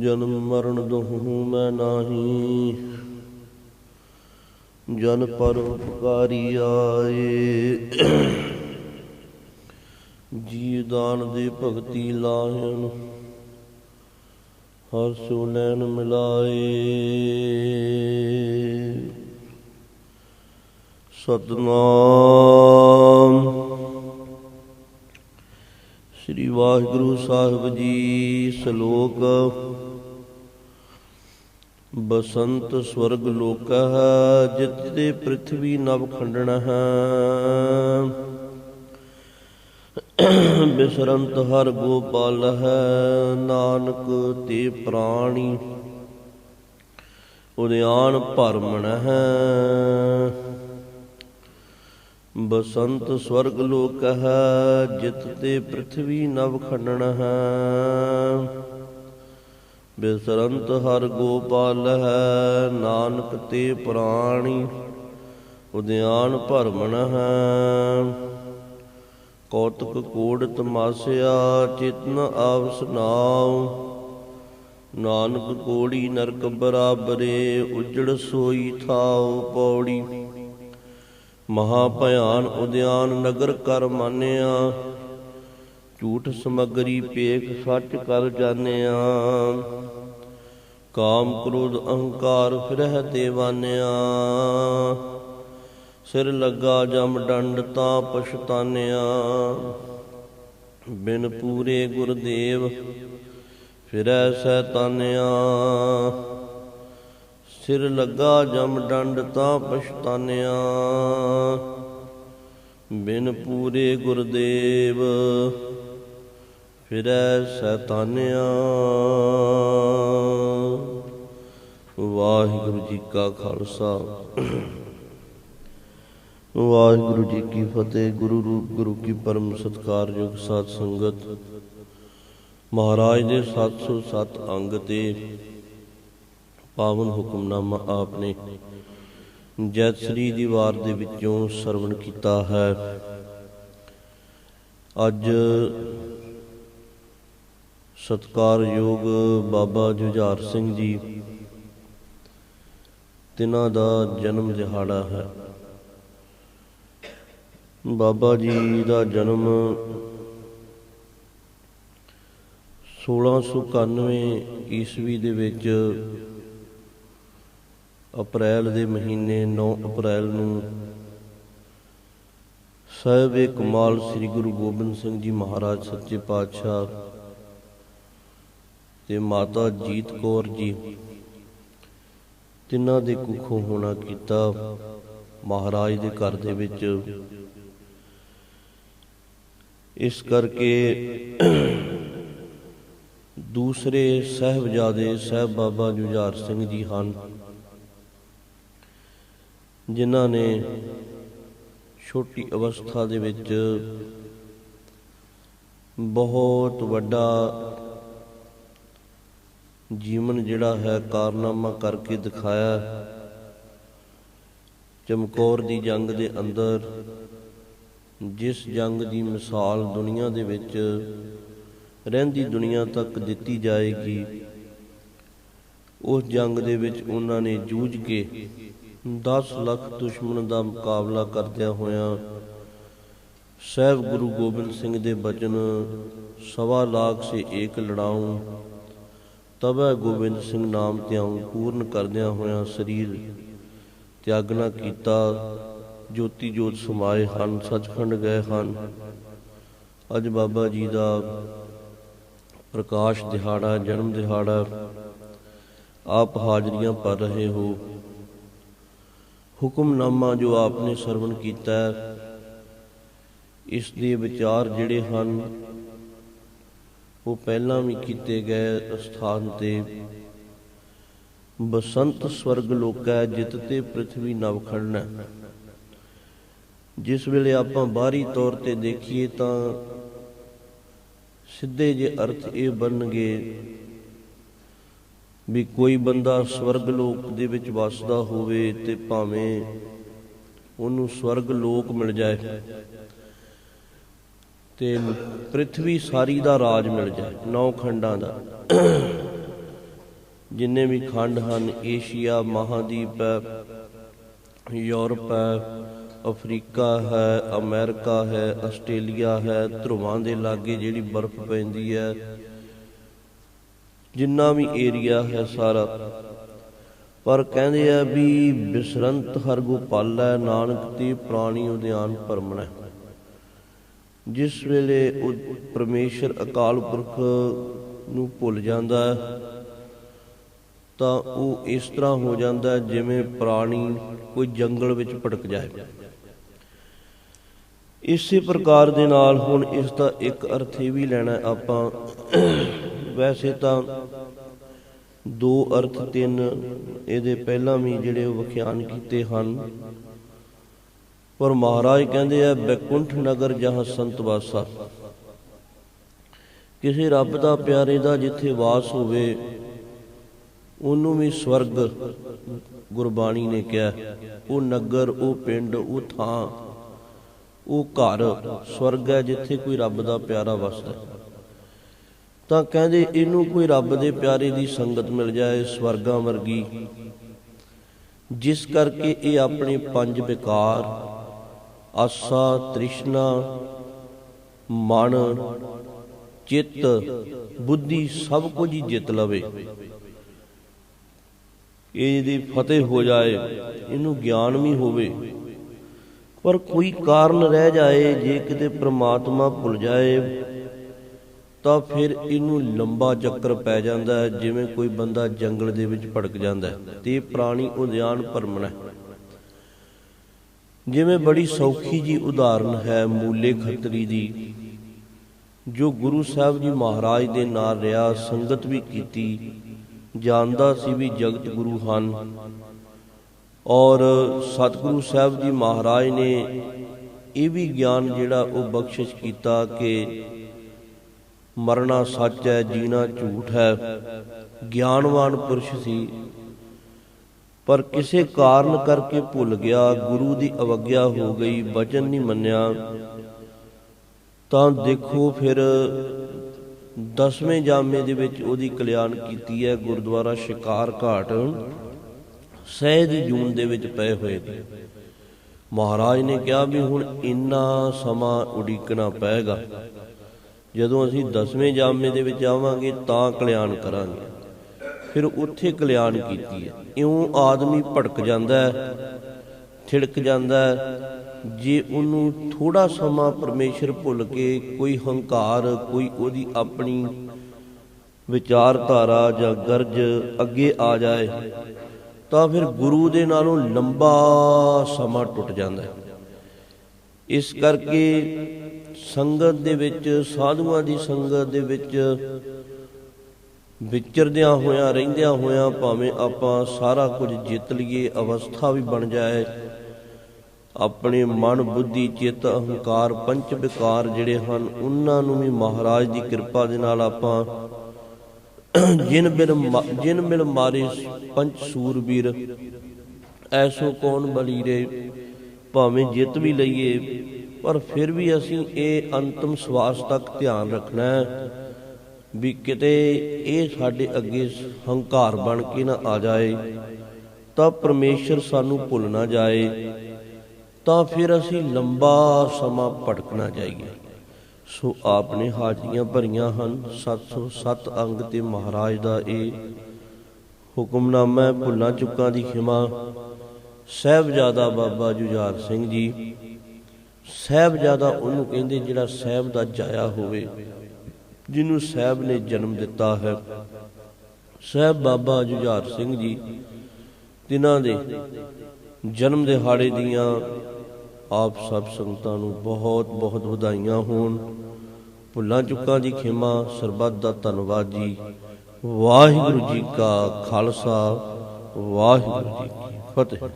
ਜਨਮ ਮਰਨ ਦੁਹੂ ਮੈਂ ਨਾਹੀ। ਜਨ ਪਰ ਉਪਕਾਰੀ ਆਏ। ਜੀ ਦਾਨ ਦੇ ਭਗਤੀ ਲਾਹਨ ਹਰ ਸੋ ਨੈਣ ਮਿਲਾਏ। ਸਤਨਾਮ। ਸ੍ਰੀ ਵਾਹਿਗੁਰੂ ਸਾਹਿਬ ਜੀ, ਸ਼ਲੋਕ ਬਸੰਤ ਸਵਰਗ ਲੋਕ ਹੈ ਜਿਤ ਤੇ ਪ੍ਰithvi ਨਵ ਖੰਡਣਾ। ਬਿਸਰੰਤ ਹਰ ਗੋਪਾਲ ਹੈ, ਨਾਨਕ ਤੇ ਪ੍ਰਾਣੀ। ਉਦਿਆਨ ਭਰਮਣ ਹੈ। ਬਸੰਤ ਸਵਰਗ ਲੋਕ ਹੈ ਜਿਤ ਤੇ ਪ੍ਰithvi ਨਵ ਖੰਡਣ। ਹੈ ਬਿਸਰੰਤ ਹਰ ਗੋਪਾਲ ਹੈ, ਨਾਨਕ ਤੇ ਪ੍ਰਾਣੀ, ਉਦਿਆਨ ਭਰਮਣ ਹੈ। ਕੌਤਕ ਕੋੜ ਤਮਾਸਿਆ ਚਿਤਨ ਆਵਸ ਨਾਉ। ਨਾਨਕ ਕੋੜੀ ਨਰਕ ਬਰਾਬਰੇ, ਉਜੜ ਸੋਈ ਥਾਉ ਪੌੜੀ। ਮਹਾ ਭਿਆਨ ਉਦਿਆਨ ਨਗਰ ਕਰ ਮਾਨਿਆ ਝੂਠ ਸਮਗਰੀ ਪੇਖ ਸੱਚ ਕਰ ਜਾਣਿਆ। ਕਾਮ ਕ੍ਰੋਧ ਅਹੰਕਾਰ ਫਿਰਹਿ ਦੇਵਾਨਿਆ। ਸਿਰ ਲੱਗਾ ਜਮ ਡੰਡ ਤਾਂ ਪਛਤਾਨਿਆ। ਬਿਨ ਪੂਰੇ ਗੁਰਦੇਵ ਫਿਰੈ ਸੈਤਾਨਿਆ। ਸਿਰ ਲੱਗਾ ਜਮ ਡੰਡ ਤਾਂ ਪਛਤਾਨਿਆ। ਬਿਨ ਪੂਰੇ ਗੁਰਦੇਵ ਫਿਰੈ ਸੈਤਾਨਿਆ। ਵਾਹਿਗੁਰੂ ਜੀ ਕਾ ਖਾਲਸਾ। ਵਾਹਿਗੁਰੂ ਜੀ ਕੀ ਫਤਿਹ, ਗੁਰੂ ਰੂਪ, ਗੁਰੂ ਕੀ ਪਰਮ ਸਤਕਾਰਯੋਗ ਸਾਧ ਸੰਗਤ। ਮਹਾਰਾਜ ਦੇ 707 ਅੰਗ ਤੇ ਪਾਵਨ ਹੁਕਮਨਾਮਾ ਆਪਨੇ ਜੈਤ ਸ੍ਰੀ ਦੀ ਵਾਰ ਦੇ ਵਿੱਚੋਂ ਸਰਵਣ ਕੀਤਾ ਹੈ। ਅੱਜ ਸਤਕਾਰਯੋਗ ਬਾਬਾ ਜੁਝਾਰ ਸਿੰਘ ਜੀ। ਤਿਨਾਂ ਦਾ ਜਨਮ ਦਿਹਾੜਾ ਹੈ। ਬਾਬਾ ਜੀ ਦਾ ਜਨਮ 1691 ਈਸਵੀ ਦੇ ਵਿੱਚ ਅਪ੍ਰੈਲ ਦੇ ਮਹੀਨੇ 9 ਅਪ੍ਰੈਲ ਨੂੰ ਸਾਹਿਬ ਕਮਾਲ ਸ੍ਰੀ ਗੁਰੂ ਗੋਬਿੰਦ ਸਿੰਘ ਜੀ ਮਹਾਰਾਜ ਸੱਚੇ ਪਾਤਸ਼ਾਹ ਤੇ ਮਾਤਾ ਜੀਤ ਕੌਰ ਜੀ। ਤਿੰਨਾਂ ਦੇ ਕੁੱਖੋਂ ਹੋਣਾ ਕੀਤਾ ਮਹਾਰਾਜ ਦੇ ਘਰ ਦੇ ਵਿੱਚ। ਇਸ ਕਰਕੇ ਦੂਸਰੇ ਸਹਿਬਜ਼ਾਦੇ ਸਹਿਬ ਬਾਬਾ ਜੁਝਾਰ ਸਿੰਘ ਜੀ ਹਨ, ਜਿਨ੍ਹਾਂ ਨੇ ਛੋਟੀ ਅਵਸਥਾ ਦੇ ਵਿੱਚ ਬਹੁਤ ਵੱਡਾ ਜੀਵਨ ਜਿਹੜਾ ਹੈ ਕਾਰਨਾਮਾ ਕਰਕੇ ਦਿਖਾਇਆ ਚਮਕੌਰ ਦੀ ਜੰਗ ਦੇ ਅੰਦਰ, ਜਿਸ ਜੰਗ ਦੀ ਮਿਸਾਲ ਦੁਨੀਆ ਦੇ ਵਿੱਚ ਰਹਿੰਦੀ ਦੁਨੀਆ ਤੱਕ ਦਿੱਤੀ ਜਾਏਗੀ, ਉਸ ਜੰਗ ਦੇ ਵਿੱਚ ਉਹਨਾਂ ਨੇ ਜੂਝ ਕੇ 10 ਲੱਖ ਦੁਸ਼ਮਣ ਦਾ ਮੁਕਾਬਲਾ ਕਰਦਿਆਂ ਹੋਇਆਂ ਸਹਿਬ ਗੁਰੂ ਗੋਬਿੰਦ ਸਿੰਘ ਦੇ ਬਚਨ ਸਵਾ ਲਾਖ ਸੇ ਏਕ ਲੜਾਉ ਤਬੈ ਗੋਬਿੰਦ ਸਿੰਘ ਨਾਮ ਧਿਆਉ ਪੂਰਨ ਕਰਦਿਆਂ ਹੋਇਆਂ ਸਰੀਰ ਤਿਆਗਨਾ ਕੀਤਾ ਜੋਤੀ ਜੋਤ ਸਮਾਏ ਹਨ ਸੱਚਖੰਡ ਗਏ ਹਨ। ਅੱਜ ਬਾਬਾ ਜੀ ਦਾ ਪ੍ਰਕਾਸ਼ ਦਿਹਾੜਾ ਜਨਮ ਦਿਹਾੜਾ ਆਪ ਹਾਜ਼ਰੀਆਂ ਭਰ ਰਹੇ ਹੋ। ਹੁਕਮਨਾਮਾ ਜੋ ਆਪਨੇ ਸਰਵਣ ਕੀਤਾ ਹੈ, ਇਸ ਦੇ ਵਿਚਾਰ ਜਿਹੜੇ ਹਨ ਉਹ ਪਹਿਲਾਂ ਵੀ ਕੀਤੇ ਗਏ ਸਥਾਨ ਤੇ। ਬਸੰਤ ਸਵਰਗ ਲੋਕੈ ਜਿਤ ਤੇ ਪ੍ਰithvi ਨਵ ਖੜਨਾ ਜਿਸ ਵੇਲੇ ਆਪਾਂ ਬਾਹਰੀ ਤੌਰ ਤੇ ਦੇਖੀਏ ਤਾਂ ਸਿੱਧੇ ਜੇ ਅਰਥ ਇਹ ਬਣਨਗੇ ਵੀ ਕੋਈ ਬੰਦਾ ਸਵਰਗ ਲੋਕ ਦੇ ਵਿੱਚ ਵੱਸਦਾ ਹੋਵੇ ਤੇ ਭਾਵੇਂ ਉਹਨੂੰ ਸਵਰਗ ਲੋਕ ਮਿਲ ਜਾਏ। ਤੇ ਪ੍ਰithvi ਸਾਰੀ ਦਾ ਰਾਜ ਮਿਲ ਜਾਏ, ਨੌ ਖੰਡਾਂ ਦਾ। ਜਿੰਨੇ ਵੀ ਖੰਡ ਹਨ, ਏਸ਼ੀਆ, ਮਹਾਦੀਪ ਹੈ, ਯੂਰਪ ਹੈ, ਅਫਰੀਕਾ ਹੈ, ਅਮਰੀਕਾ ਹੈ, ਆਸਟ੍ਰੇਲੀਆ ਹੈ, ਧਰੁਵਾਂ ਦੇ ਲਾਗੇ ਜਿਹੜੀ ਬਰਫ਼ ਪੈਂਦੀ ਹੈ, ਜਿੰਨਾ ਵੀ ਏਰੀਆ ਹੈ ਸਾਰਾ। ਪਰ ਕਹਿੰਦੇ ਆ ਵੀ ਬਿਸਰੰਤ ਹਰ ਗੋਪਾਲੈ ਨਾਨਕ ਤੇ ਪ੍ਰਾਣੀ ਉਦਿਆਨ ਪਰਮਣੈ। ਜਿਸ ਵੇਲੇ ਉਹ ਪਰਮੇਸ਼ਰ ਅਕਾਲ ਪੁਰਖ ਨੂੰ ਭੁੱਲ ਜਾਂਦਾ ਤਾਂ ਉਹ ਇਸ ਤਰ੍ਹਾਂ ਹੋ ਜਾਂਦਾ ਜਿਵੇਂ ਪ੍ਰਾਣੀ ਕੋਈ ਜੰਗਲ ਵਿੱਚ ਭਟਕ ਜਾਏ। ਇਸੇ ਪ੍ਰਕਾਰ ਦੇ ਨਾਲ ਹੁਣ ਇਸ ਦਾ ਇੱਕ ਅਰਥ ਇਹ ਵੀ ਲੈਣਾ ਆਪਾਂ। ਵੈਸੇ ਤਾਂ ਦੋ ਅਰਥ ਤਿੰਨ ਇਹਦੇ ਪਹਿਲਾਂ ਵੀ ਜਿਹੜੇ ਉਹ ਵਿਖਿਆਨ ਕੀਤੇ ਹਨ। ਪਰ ਮਹਾਰਾਜ ਕਹਿੰਦੇ ਆ, ਬੈਕੁੰਠ ਨਗਰ ਜਹਾਂ ਸੰਤ ਵਾਸਾ। ਕਿਸੇ ਰੱਬ ਦਾ ਪਿਆਰੇ ਦਾ ਜਿੱਥੇ ਵਾਸ ਹੋਵੇ, ਉਹਨੂੰ ਵੀ ਸਵਰਗ ਗੁਰਬਾਣੀ ਨੇ ਕਿਹਾ। ਉਹ ਨਗਰ, ਉਹ ਪਿੰਡ, ਉਹ ਥਾਂ, ਉਹ ਘਰ, ਸਵਰਗ ਹੈ ਜਿੱਥੇ ਕੋਈ ਰੱਬ ਦਾ ਪਿਆਰਾ ਵਸਦਾ ਤਾਂ ਕਹਿੰਦੇ ਇਹਨੂੰ ਕੋਈ ਰੱਬ ਦੇ ਪਿਆਰੇ ਦੀ ਸੰਗਤ ਮਿਲ ਜਾਏ ਸਵਰਗਾਂ ਵਰਗੀ। ਜਿਸ ਕਰਕੇ ਇਹ ਆਪਣੇ ਪੰਜ ਵਿਕਾਰ ਆਸਾ ਤ੍ਰਿਸ਼ਨਾ ਮਨ ਚਿੱਤ ਬੁੱਧੀ ਸਭ ਕੁਝ ਹੀ ਜਿੱਤ ਲਵੇ। ਇਹ ਇਹਦੀ ਫਤਿਹ ਹੋ ਜਾਏ, ਇਹਨੂੰ ਗਿਆਨ ਵੀ ਹੋਵੇ। ਪਰ ਕੋਈ ਕਾਰਨ ਰਹਿ ਜਾਏ, ਜੇ ਕਿਤੇ ਪ੍ਰਮਾਤਮਾ ਭੁੱਲ ਜਾਏ, ਤਾਂ ਫਿਰ ਇਹਨੂੰ ਲੰਬਾ ਚੱਕਰ ਪੈ ਜਾਂਦਾ ਹੈ, ਜਿਵੇਂ ਕੋਈ ਬੰਦਾ ਜੰਗਲ ਦੇ ਵਿੱਚ ਭੜਕ ਜਾਂਦਾ ਹੈ ਤੇ ਇਹ ਪ੍ਰਾਣੀ ਉਦਿਆਨ ਪਰਮਣਾ ਜਿਵੇਂ ਬੜੀ ਸੌਖੀ ਜੀ ਉਦਾਹਰਨ ਹੈ ਮੂਲੇ ਖੱਤਰੀ ਦੀ, ਜੋ ਗੁਰੂ ਸਾਹਿਬ ਜੀ ਮਹਾਰਾਜ ਦੇ ਨਾਲ ਰਿਹਾ, ਸੰਗਤ ਵੀ ਕੀਤੀ, ਜਾਣਦਾ ਸੀ ਵੀ ਜਗਤ ਗੁਰੂ ਹਨ। ਔਰ ਸਤਿਗੁਰੂ ਸਾਹਿਬ ਜੀ ਮਹਾਰਾਜ ਨੇ ਇਹ ਵੀ ਗਿਆਨ ਜਿਹੜਾ ਉਹ ਬਖਸ਼ਿਸ਼ ਕੀਤਾ ਕਿ ਮਰਨਾ ਸੱਚ ਹੈ, ਜੀਣਾ ਝੂਠ ਹੈ। ਗਿਆਨਵਾਨ ਪੁਰਸ਼ ਸੀ। ਪਰ ਕਿਸੇ ਕਾਰਨ ਕਰਕੇ ਭੁੱਲ ਗਿਆ, ਗੁਰੂ ਦੀ ਅਵਗਿਆ ਹੋ ਗਈ, ਬਚਨ ਨਹੀਂ ਮੰਨਿਆ। ਤਾਂ ਦੇਖੋ ਫਿਰ ਦਸਵੇਂ ਜਾਮੇ ਦੇ ਵਿੱਚ ਉਹਦੀ ਕਲਿਆਣ ਕੀਤੀ ਹੈ, ਗੁਰਦੁਆਰਾ ਸ਼ਿਕਾਰ ਘਾਟ ਸਹਿ ਦੀ ਜੂਨ ਦੇ ਵਿੱਚ ਪਏ ਹੋਏ। ਨੇ ਮਹਾਰਾਜ ਨੇ ਕਿਹਾ ਵੀ ਹੁਣ ਇੰਨਾ ਸਮਾਂ ਉਡੀਕਣਾ ਪਏਗਾ। ਜਦੋਂ ਅਸੀਂ ਦਸਵੇਂ ਜਾਮੇ ਦੇ ਵਿੱਚ ਆਵਾਂਗੇ, ਤਾਂ ਕਲਿਆਣ ਕਰਾਂਗੇ। ਫਿਰ ਉੱਥੇ ਕਲਿਆਣ ਕੀਤੀ। ਹੈ ਇਉਂ ਆਦਮੀ ਭਟਕ ਜਾਂਦਾ ਹੈ, ਥਿੜਕ ਜਾਂਦਾ ਜੇ ਉਹਨੂੰ ਥੋੜਾ ਸਮਾਂ ਪਰਮੇਸ਼ਰ ਭੁੱਲ ਕੇ ਕੋਈ ਹੰਕਾਰ, ਕੋਈ ਉਹਦੀ ਆਪਣੀ ਵਿਚਾਰਧਾਰਾ ਜਾਂ ਗਰਜ ਅੱਗੇ ਆ ਜਾਏ, ਤਾਂ ਫਿਰ ਗੁਰੂ ਦੇ ਨਾਲੋਂ ਲੰਬਾ ਸਮਾਂ ਟੁੱਟ ਜਾਂਦਾ ਹੈ। ਇਸ ਕਰਕੇ ਸੰਗਤ ਦੇ ਵਿੱਚ, ਸਾਧੂਆਂ ਦੀ ਸੰਗਤ ਦੇ ਵਿੱਚ ਵਿਚਰਦਿਆਂ ਹੋਇਆਂ, ਰਹਿੰਦਿਆਂ ਹੋਇਆਂ ਭਾਵੇਂ ਆਪਾਂ ਸਾਰਾ ਕੁਝ ਜਿੱਤ ਲਈਏ, ਅਵਸਥਾ ਵੀ ਬਣ ਜਾਏ। ਆਪਣੇ ਮਨ, ਬੁੱਧੀ, ਚਿੱਤ, ਅਹੰਕਾਰ, ਪੰਚ ਵਿਕਾਰ ਜਿਹੜੇ ਹਨ, ਉਹਨਾਂ ਨੂੰ ਵੀ ਮਹਾਰਾਜ ਦੀ ਕਿਰਪਾ ਦੇ ਨਾਲ ਆਪਾਂ ਜਿਨ ਬਿਨ ਜਿਨ ਮਿਲ ਮਾਰੇ ਪੰਚ ਸੂਰਬੀਰ, ਐਸੋ ਕੌਣ ਬਲੀਰੇ ਭਾਵੇਂ ਜਿੱਤ ਵੀ ਲਈਏ, ਪਰ ਫਿਰ ਵੀ ਅਸੀਂ ਇਹ ਅੰਤਮ ਸਵਾਸ ਤੱਕ ਧਿਆਨ ਰੱਖਣਾ ਹੈ। ਵੀ ਕਿਤੇ ਇਹ ਸਾਡੇ ਅੱਗੇ ਹੰਕਾਰ ਬਣ ਕੇ ਨਾ ਆ ਜਾਏ, ਤਾਂ ਪਰਮੇਸ਼ਰ ਸਾਨੂੰ ਭੁੱਲ ਨਾ ਜਾਏ, ਤਾਂ ਫਿਰ ਅਸੀਂ ਲੰਬਾ ਸਮਾਂ ਭਟਕਣਾ ਜਾਈਏ। ਸੋ ਆਪਨੇ ਹਾਜ਼ਰੀਆਂ ਭਰੀਆਂ ਹਨ 707 ਅੰਗ ਤੇ ਮਹਾਰਾਜ ਦਾ ਇਹ ਹੁਕਮਨਾਮਾ ਭੁੱਲਾਂ ਚੁੱਕਾਂ ਦੀ ਖਿਮਾ। ਸਹਿਬਜ਼ਾਦਾ ਬਾਬਾ ਜੁਝਾਰ ਸਿੰਘ ਜੀ, ਸਹਿਬਜ਼ਾਦਾ ਉਹਨੂੰ ਕਹਿੰਦੇ ਜਿਹੜਾ ਸਹਿਬ ਦਾ ਜਾਇਆ ਹੋਵੇ। ਜਿਹਨੂੰ ਸਾਹਿਬ ਨੇ ਜਨਮ ਦਿੱਤਾ ਹੈ। ਸਾਹਿਬ ਬਾਬਾ ਜੁਝਾਰ ਸਿੰਘ ਜੀ, ਤਿਨਾਂ ਦੇ ਜਨਮ ਦਿਹਾੜੇ ਦੀਆਂ ਆਪ ਸਭ ਸੰਗਤਾਂ ਨੂੰ ਬਹੁਤ ਬਹੁਤ ਵਧਾਈਆਂ ਹੋਣ। ਭੁੱਲਾਂ ਚੁੱਕਾਂ ਦੀ ਖਿਮਾ, ਸਰਬੱਤ ਦਾ ਧੰਨਵਾਦ ਜੀ। ਵਾਹਿਗੁਰੂ ਜੀ ਕਾ ਖਾਲਸਾ, ਵਾਹਿਗੁਰੂ ਜੀ ਕੀ ਫਤਿਹ।